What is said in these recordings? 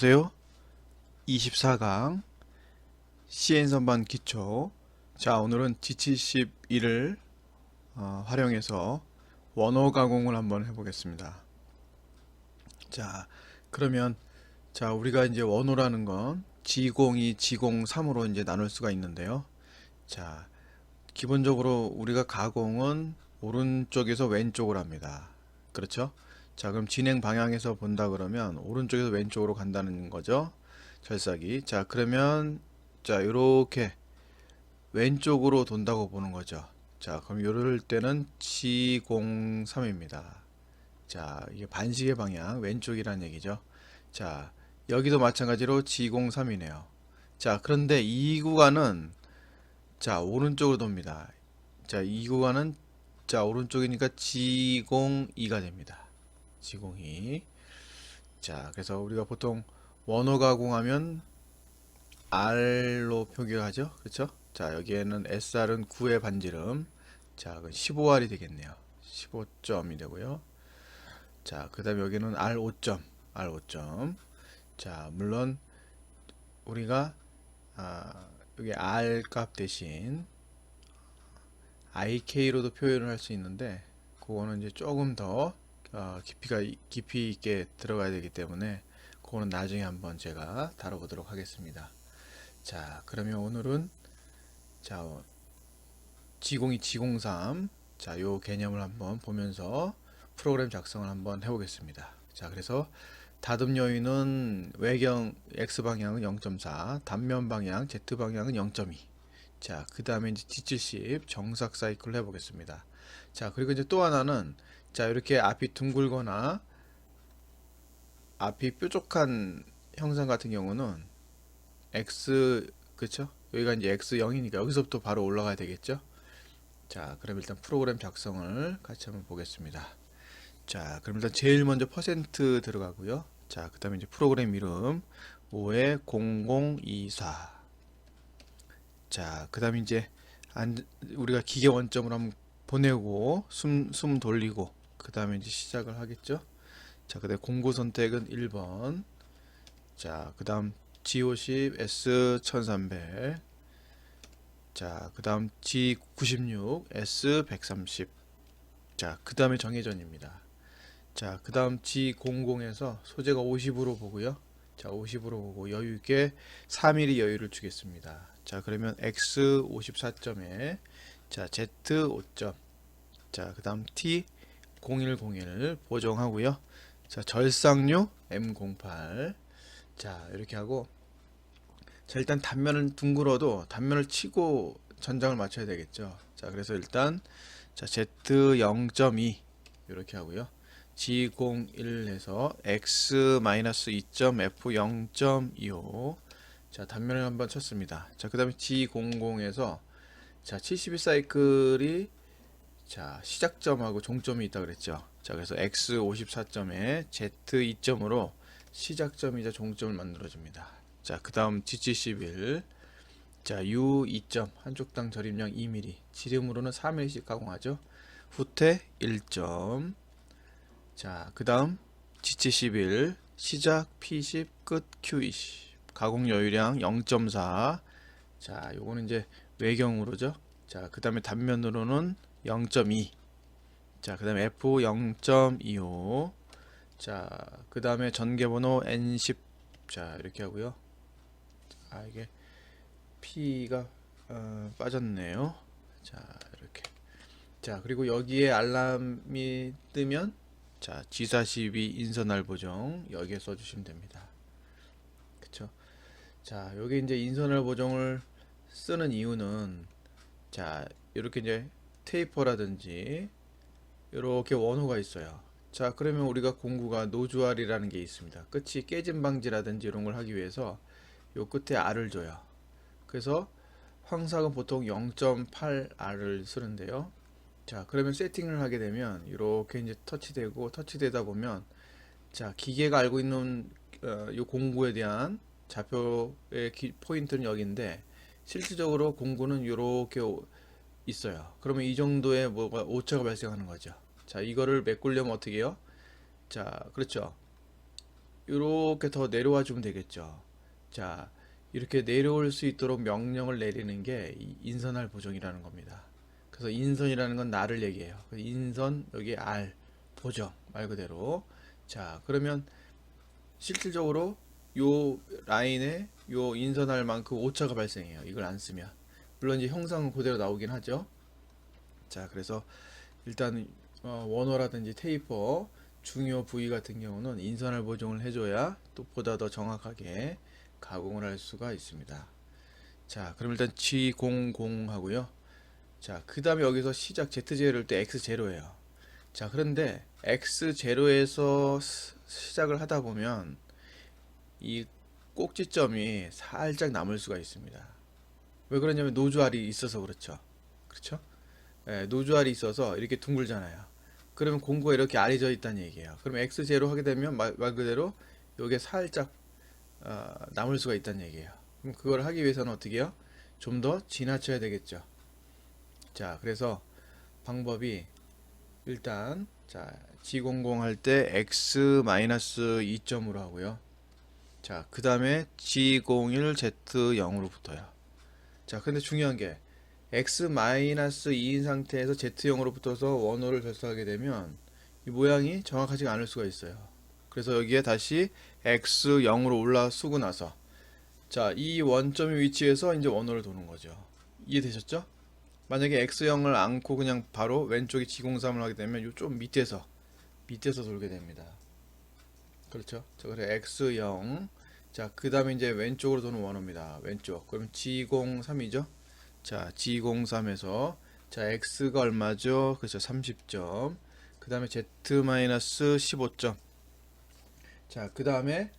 안녕하세요. 24강 CN 선반 기초. 자, 오늘은 G71을 어, 활용해서 원호 가공을 한번 해보겠습니다. 자, 그러면 자, 우리가 이제 원호라는 건 G02, G03으로 이제 나눌 수가 있는데요. 자, 기본적으로 우리가 가공은 오른쪽에서 왼쪽으로 합니다. 그렇죠? 자, 그럼 진행 방향에서 본다 그러면 오른쪽에서 왼쪽으로 간다는 거죠. 절삭이. 자, 그러면 자, 요렇게 왼쪽으로 돈다고 보는 거죠. 자, 그럼 요럴 때는 G03입니다. 자, 이게 반시계 방향 왼쪽이란 얘기죠. 자, 여기도 마찬가지로 G03이네요. 자, 그런데 이 구간은 자, 오른쪽으로 돕니다. 자, 이 구간은 자, 오른쪽이니까 G02가 됩니다. G02. 자, 그래서 우리가 보통 원호 가공하면 R로 표기하죠. 그렇죠? 자, 여기에는 SR은 9의 반지름. 자, 그건 15R이 되겠네요. 15점이 되고요. 자, 그 다음에 여기는 R 5점. R 5점. 자, 물론 우리가 아, 여기 R 값 대신 IK로도 표현을 할 수 있는데 그거는 이제 조금 더 어, 깊이가 깊이 있게 들어가야 되기 때문에 그거는 나중에 한번 제가 다뤄보도록 하겠습니다. 자, 그러면 오늘은 자 G02, G03 자, 요 개념을 한번 보면서 프로그램 작성을 한번 해보겠습니다. 자, 그래서 다듬 요인은 외경 X 방향은 0.4, 단면 방향 Z 방향은 0.2. 자, 그 다음에 이제 G70 정삭 사이클을 해보겠습니다. 자, 그리고 이제 또 하나는 자, 이렇게 앞이 둥글거나 앞이 뾰족한 형상 같은 경우는 X 그쵸? 여기가 이제 X0이니까 여기서부터 바로 올라가야 되겠죠? 자, 그럼 일단 프로그램 작성을 같이 한번 보겠습니다. 자, 그럼 일단 제일 먼저 퍼센트 들어가고요. 자, 그 다음에 이제 프로그램 이름 5에 0024 자, 그 다음에 이제 안, 우리가 기계 원점으로 한번 보내고 숨, 숨 돌리고 그 다음에 이제 시작을 하겠죠. 자, 그 다음에 공고 선택은 1번 자, 그 다음 G50 S1300 자, 그 다음 G96 S130 자, 그 다음에 정회전입니다. 자, 그 다음 G00에서 소재가 50으로 보고요. 자, 50으로 보고 여유 있게 3mm 여유를 주겠습니다. 자, 그러면 X 54점에 자, Z 5점. 자, 그 다음 T 0101 보정하고요. 자, 절삭류 M08. 자, 이렇게 하고 자, 일단 단면은 둥글어도 단면을 치고 전장을 맞춰야 되겠죠. 자, 그래서 일단 자, Z 0.2 이렇게 하고요. G01에서 X-2.F 0.25 자, 단면을 한번 쳤습니다. 자, 그 다음에 G00에서 자, 71 사이클이 자, 시작점하고 종점이 있다 그랬죠. 자, 그래서 X54점에 Z2점으로 시작점이자 종점을 만들어 줍니다. 자, 그 다음 G71 자, U2점 한쪽당 절임량 2mm 지름으로는 3mm씩 가공하죠. 후퇴 1점 자, 그 다음 G71 시작 P10 끝 Q20 가공 여유량 0.4. 자, 요거는 이제 외경으로죠. 자, 그 다음에 단면으로는 0.2. 자, 그 다음에 F 0.25. 자, 그 다음에 전개번호 N10. 자, 이렇게 하고요. 아, 이게 P가 어, 빠졌네요. 자, 이렇게. 자, 그리고 여기에 알람이 뜨면 자, G42 인선할 보정 여기에 써주시면 됩니다. 그쵸? 자, 여기 이제 인선할 보정을 쓰는 이유는 자, 이렇게 이제 테이퍼라든지 이렇게 원호가 있어요. 자, 그러면 우리가 공구가 노주알이라는 게 있습니다. 끝이 깨짐 방지라든지 이런 걸 하기 위해서 요 끝에 R을 줘요. 그래서 황삭은 보통 0.8R을 쓰는데요. 자, 그러면 세팅을 하게 되면 이렇게 이제 터치되고 터치되다 보면 자, 기계가 알고 있는 어, 이 공구에 대한 좌표의 기- 포인트는 여기인데 실질적으로 공구는 이렇게 있어요. 그러면 이 정도의 뭐가 오차가 발생하는 거죠. 자, 이거를 메꾸려면 어떻게 해요? 자, 그렇죠. 이렇게 더 내려와 주면 되겠죠. 자, 이렇게 내려올 수 있도록 명령을 내리는 게이 인선할 보정이라는 겁니다. 그래서 인선이라는 건 나를 얘기해요. 그 인선 여기 R 보정 말 그대로. 자, 그러면 실질적으로 요 라인에 요 인선할 만큼 오차가 발생해요. 이걸 안 쓰면. 물론 이제 형상은 그대로 나오긴 하죠. 자, 그래서 일단 어, 원호라든지 테이퍼 중요 부위 같은 경우는 인선할 보정을 해줘야 또 보다 더 정확하게 가공을 할 수가 있습니다. 자, 그럼 일단 G00 하고요. 자, 그 다음에 여기서 시작 Z0일 때 X0예요. 자, 그런데 X0에서 시작을 하다 보면 이 꼭지점이 살짝 남을 수가 있습니다. 왜 그러냐면 노즈알이 있어서 그렇죠. 그렇죠? 예, 노즈알이 있어서 이렇게 둥글잖아요. 그러면 공구가 이렇게 알이 있다는 얘기예요. 그럼 X0 하게 되면 말, 말 그대로 요게 살짝 어, 남을 수가 있다는 얘기예요. 그럼 그걸 하기 위해서는 어떻게 해요? 좀 더 지나쳐야 되겠죠. 자, 그래서 방법이 일단 자, G00 할 때 X-2점으로 하고요. 자, 그 다음에 G01 Z0으로 붙어요. 자, 근데 중요한 게 X-2인 상태에서 Z0으로 붙어서 원호를 결속하게 되면 이 모양이 정확하지가 않을 수가 있어요. 그래서 여기에 다시 X0으로 올라서고 나서 자, 이 원점의 위치에서 이제 원호를 도는 거죠. 이해되셨죠? 만약에 X0을 안고 그냥 바로 왼쪽에 G03을 하게 되면 요 좀 밑에서 밑에서 돌게 됩니다. 그렇죠? 자, 그래 X0 자, 그 다음에 이제 왼쪽으로 도는 원호입니다. 왼쪽. 그럼 G03이죠? 자, G03에서 자, X가 얼마죠? 그렇죠. 30점. 그 다음에 Z-15점. 자, 그 다음에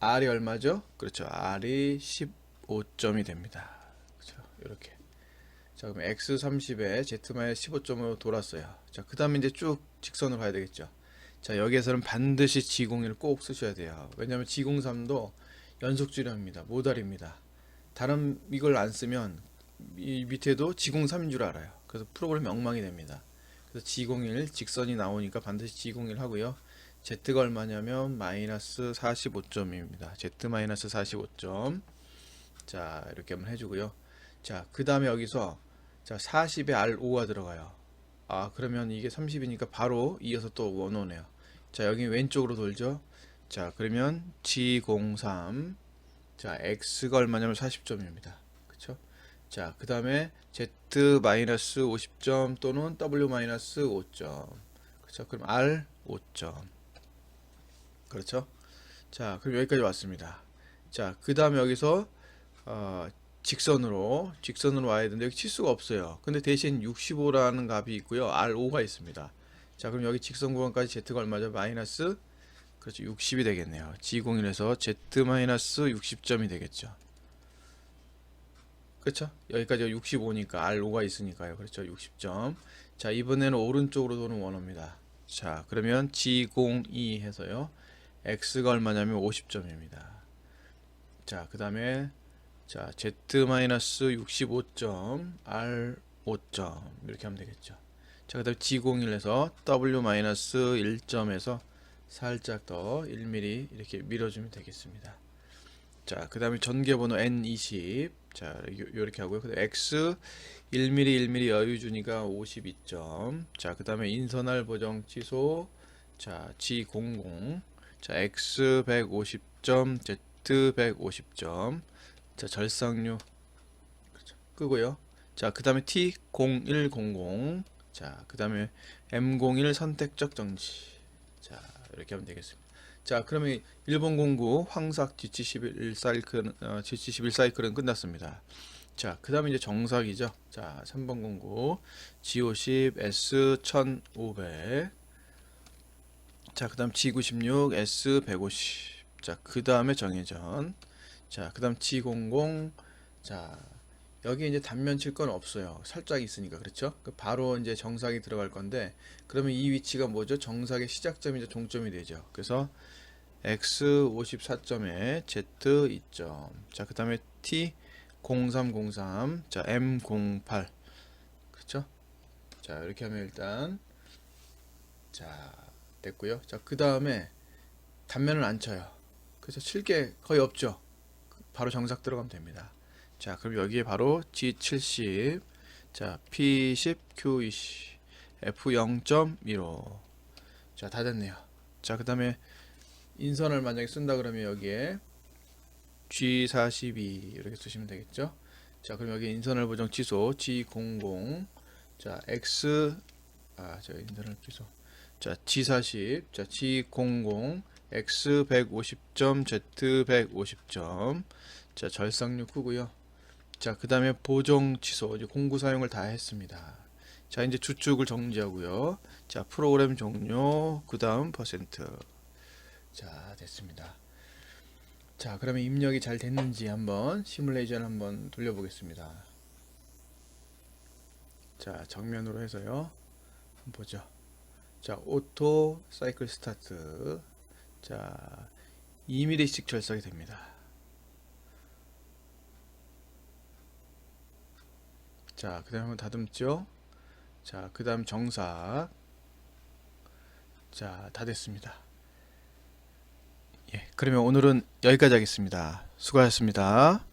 R이 얼마죠? 그렇죠. R이 15점이 됩니다. 그렇죠. 이렇게. 자, 그럼 X30에 Z-15점으로 돌았어요. 자, 그 다음에 이제 쭉 직선으로 가야 되겠죠. 자, 여기에서는 반드시 G01을 꼭 쓰셔야 돼요. 왜냐하면 G03도 연속주량입니다. 모달입니다. 다른 이걸 안 쓰면 이 밑에도 G03인 줄 알아요. 그래서 프로그램이 엉망이 됩니다. 그래서 G01 직선이 나오니까 반드시 G01 하고요. Z가 얼마냐면 마이너스 45점입니다. Z 마이너스 45점. 자, 이렇게 한번 해주고요. 자, 그 다음에 여기서 자, 40에 R5가 들어가요. 아, 그러면 이게 30이니까 바로 이어서 또 원호네요. 자, 여기 왼쪽으로 돌죠. 자, 그러면 G03. 자, X가 얼마냐면 40점입니다. 그쵸? 자, 그 다음에 Z-50점 또는 W-5점. 그쵸? 그럼 R 5점. 그렇죠? 자, 그럼 여기까지 왔습니다. 자, 그 다음에 여기서 어, 직선으로 직선으로 와야 되는데 여기 치수가 없어요. 근데 대신 65라는 값이 있고요. R5가 있습니다. 자, 그럼 여기 직선 구간까지 Z가 얼마죠? 마이너스 그렇죠. 60이 되겠네요. G01에서 Z-60점이 되겠죠. 그렇죠? 여기까지 65니까 R5가 있으니까요. 그렇죠. 60점. 자, 이번에는 오른쪽으로 도는 원호입니다. 자, 그러면 G02 해서요. X가 얼마냐면 50점입니다. 자, 그 다음에 자, Z-65점, R5점 이렇게 하면 되겠죠. 자, 그 다음에 G01에서 W-1점에서 살짝 더 1mm 이렇게 밀어주면 되겠습니다. 자, 그 다음에 전개번호 N20 자, 요- 요렇게 하고요. 그 X 1mm 1mm 여유 주니까 52점 자, 그 다음에 인선할 보정 취소 자, G00 자, X 150점 Z 150점 자, 절상류 그렇죠. 끄고요. 자, 그 다음에 T0100 자, 그 다음에 M01 선택적 정지 자, 이렇게 하면 되겠습니다. 자, 그러면 일본 공구 황삭 G71 사이클 어, G71 사이클은 끝났습니다. 자, 그 다음에 이제 정삭이죠. 자, 3번 공구 G50 S1500 자, 그 다음 G96 S150 자, 그 다음에 정회전 자, 그 다음 G00 자, 여기 이제 단면 칠 건 없어요. 살짝 있으니까 그렇죠? 그 바로 이제 정삭이 들어갈 건데 그러면 이 위치가 뭐죠? 정삭의 시작점이자 종점이 되죠. 그래서 X 54점에 Z 2점. 자, 그다음에 T 0303. 자, M 08. 그렇죠? 자, 이렇게 하면 일단 자, 됐고요. 자, 그다음에 단면을 안 쳐요. 그래서 칠 게 거의 없죠. 바로 정삭 들어가면 됩니다. 자, 그럼 여기에 바로 G70, 자, P10, Q20, F0.15. 자, 다 됐네요. 자, 그 다음에 인선을 만약에 쓴다 그러면 여기에 G42 이렇게 쓰시면 되겠죠. 자, 그럼 여기 인선을 보정 취소 G00, 자, X, 아, 저 인선을 취소. 자, G40, 자, G00, X 150점, Z 150점. 자, 절삭류 크고요. 자, 그 다음에 보정 취소, 이제 공구 사용을 다 했습니다. 자, 이제 주축을 정지하고요. 자, 프로그램 종료, 그 다음 퍼센트. 자, 됐습니다. 자, 그러면 입력이 잘 됐는지 한번 시뮬레이션 한번 돌려보겠습니다. 자, 정면으로 해서요. 한번 보죠. 자, 오토 사이클 스타트. 자, 2mm씩 절삭이 됩니다. 자, 그 다음에 한번 다듬죠. 자, 그 다음 정삭. 자, 다 됐습니다. 예, 그러면 오늘은 여기까지 하겠습니다. 수고하셨습니다.